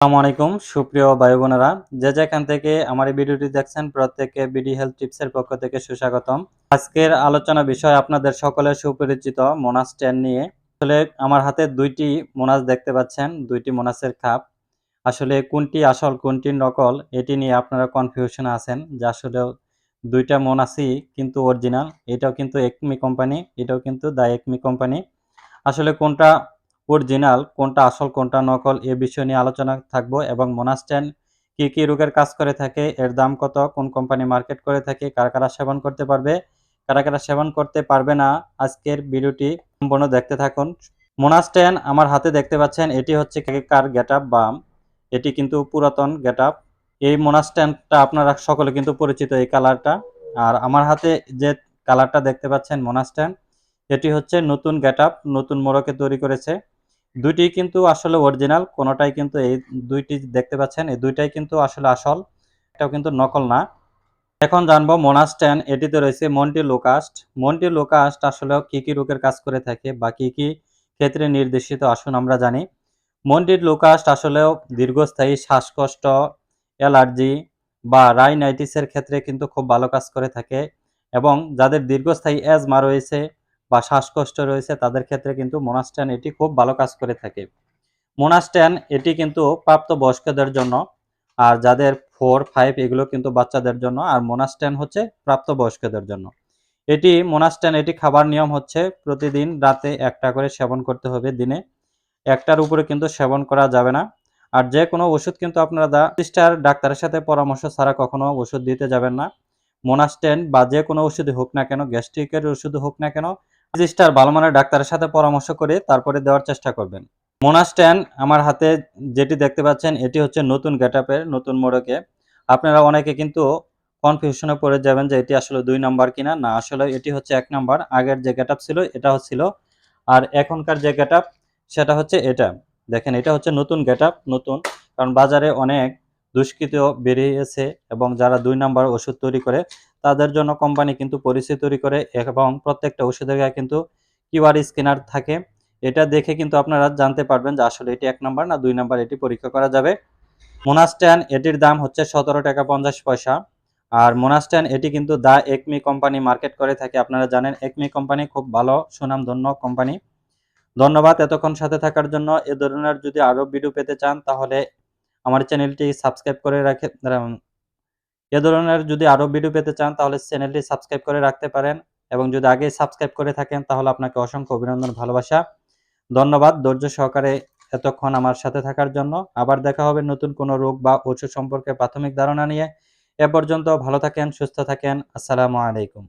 আসসালামু আলাইকুম, সুপ্রিয় ভাই বোনেরা যে যেখান থেকে আমার এই ভিডিওটি দেখছেন, প্রত্যেককে বিডি হেলথ টিপসের পক্ষ থেকে সুস্বাগতম। আজকের আলোচনা বিষয় আপনাদের সকলের সুপরিচিত মোনাস টেন নিয়ে। আসলে আমার হাতে দুইটি মোনাস দেখতে পাচ্ছেন, দুইটি মোনাসের খাপ। আসলে কোনটি আসল, কোনটি নকল, এটি নিয়ে আপনারা কনফিউশন আছেন যে আসলে দুইটা মোনাসই কিন্তু অরিজিনাল এটাও কিন্তু একমি কোম্পানি এটাও কিন্তু দা একমি কোম্পানি আসলে কোনটা অরিজিনাল কোনটা আসল, কোনটা নকল, এ বিষয় নিয়ে আলোচনা থাকব এবং মোনাস্টেন কি কি রোগের কাজ করে থাকে, এর দাম কত, কোন কোম্পানি মার্কেট করে থাকে, কারা কারা সেবন করতে পারবে, কারা কারা সেবন করতে পারবে না, আজকের ভিডিওটি সম্পূর্ণ দেখতে থাকুন। মোনাস্টেন আমার হাতে দেখতে পাচ্ছেন, এটি হচ্ছে কার গেট আপ বাম, এটি কিন্তু পুরাতন গেট আপ এই মোনাস্ট্যান্ডটা আপনারা সকলে কিন্তু পরিচিত এই কালারটা। আর আমার হাতে যে কালারটা দেখতে পাচ্ছেন মোনাস্ট্যান্ড এটি হচ্ছে নতুন গেট আপ নতুন মোড়কে তৈরি করেছে। দুইটি কিন্তু আসলে অরিজিনাল কোনোটাই কিন্তু এই দুইটি দেখতে পাচ্ছেন, এই দুইটাই কিন্তু আসলে আসল, এটাও কিন্তু নকল না। এখন জানব মোনাস্ট্যান এটিতে রয়েছে মন্টি লোকাস্ট মন্টি লোকাস্ট আসলে কি কি রোগের কাজ করে থাকে বা কি কি ক্ষেত্রে নির্দেশিত আসুন আমরা জানি। মন্টির লোকাস্ট আসলেও দীর্ঘস্থায়ী শ্বাসকষ্ট, অ্যালার্জি বা রাইনাইটিসের ক্ষেত্রে কিন্তু খুব ভালো কাজ করে থাকে এবং যাদের দীর্ঘস্থায়ী অ্যাজমা রয়েছে বা শ্বাসকষ্ট রয়েছে, তাদের ক্ষেত্রে কিন্তু মোনাস্ট্যান এটি খুব ভালো কাজ করে থাকে। মোনাস্ট্যান এটি কিন্তু প্রাপ্ত বয়স্কদের জন্য আর যাদের ফোর, ফাইভ এগুলো কিন্তু বাচ্চাদের জন্য আর মোনাস্ট্যান হচ্ছে প্রাপ্ত বয়স্কদের জন্য। এটি, মোনাস্ট্যান এটি খাবার নিয়ম হচ্ছে প্রতিদিন রাতে একটা করে সেবন করতে হবে দিনে। একটার উপরে কিন্তু সেবন করা যাবে না। আর যে কোনো ওষুধ কিন্তু আপনারা সিস্টার, ডাক্তারের সাথে পরামর্শ ছাড়া কখনো ওষুধ দিতে যাবেন না। মোনাস্টেন বা যে কোনো ওষুধ হোক না কেন, গ্যাস্ট্রিকের ওষুধ হোক না কেন রেজিস্টার ভালো মানের ডাক্তারের সাথে পরামর্শ করে তারপরে দেওয়ার চেষ্টা করবেন। মোনাস্ট্যান আমার হাতে যেটি দেখতে পাচ্ছেন, এটি হচ্ছে নতুন গেটআপের নতুন মোড়কে। আপনারা অনেকে কিন্তু কনফিউশনে পড়ে যাবেন যে এটি আসলে দুই নাম্বার কিনা। না, আসলে এটি হচ্ছে এক নাম্বার। আগের যে গেটআপ ছিল এটা হচ্ছিল আর এখনকার যে গেটআপ, সেটা হচ্ছে এটা। দেখেন, এটা হচ্ছে নতুন গেটআপ, নতুন। কারণ বাজারে অনেক দুষ্কৃত বেরিয়েছে এবং যারা দুই নাম্বার ওষুধ তৈরি করে তাদের জন্য কোম্পানি কিন্তু পরিচয় তৈরি করে এবং প্রত্যেকটা ওষুধের গায়ে কিন্তু কিউআর স্ক্যানার থাকে। এটা দেখে কিন্তু আপনারা জানতে পারবেন যে আসলে এটি এক নাম্বার না দুই নাম্বার এটি পরীক্ষা করা যাবে। মোনাস্ট্যান এটির দাম হচ্ছে সতেরো টাকা পঞ্চাশ পয়সা। আর মোনাস্ট্যান এটি কিন্তু দা একমি কোম্পানি মার্কেট করে থাকে। আপনারা জানেন একমি কোম্পানি খুব ভালো সুনামধন্য কোম্পানি ধন্যবাদ এতক্ষণ সাথে থাকার জন্য। এ ধরনের যদি আরও ভিডিও পেতে চান তাহলে আমার চ্যানেলটি সাবস্ক্রাইব করে রাখে এ ধরনের যদি আরও ভিডিও পেতে চান, তাহলে চ্যানেলটি সাবস্ক্রাইব করে রাখতে পারেন এবং যদি আগে সাবস্ক্রাইব করে থাকেন, তাহলে আপনাকে অসংখ্য অভিনন্দন, ভালোবাসা। ধন্যবাদ ধৈর্য সহকারে এতক্ষণ আমার সাথে থাকার জন্য। আবার দেখা হবে নতুন কোনো রোগ বা ওষুধ সম্পর্কে প্রাথমিক ধারণা নিয়ে। এ পর্যন্ত ভালো থাকেন, সুস্থ থাকেন। আসসালামু আলাইকুম।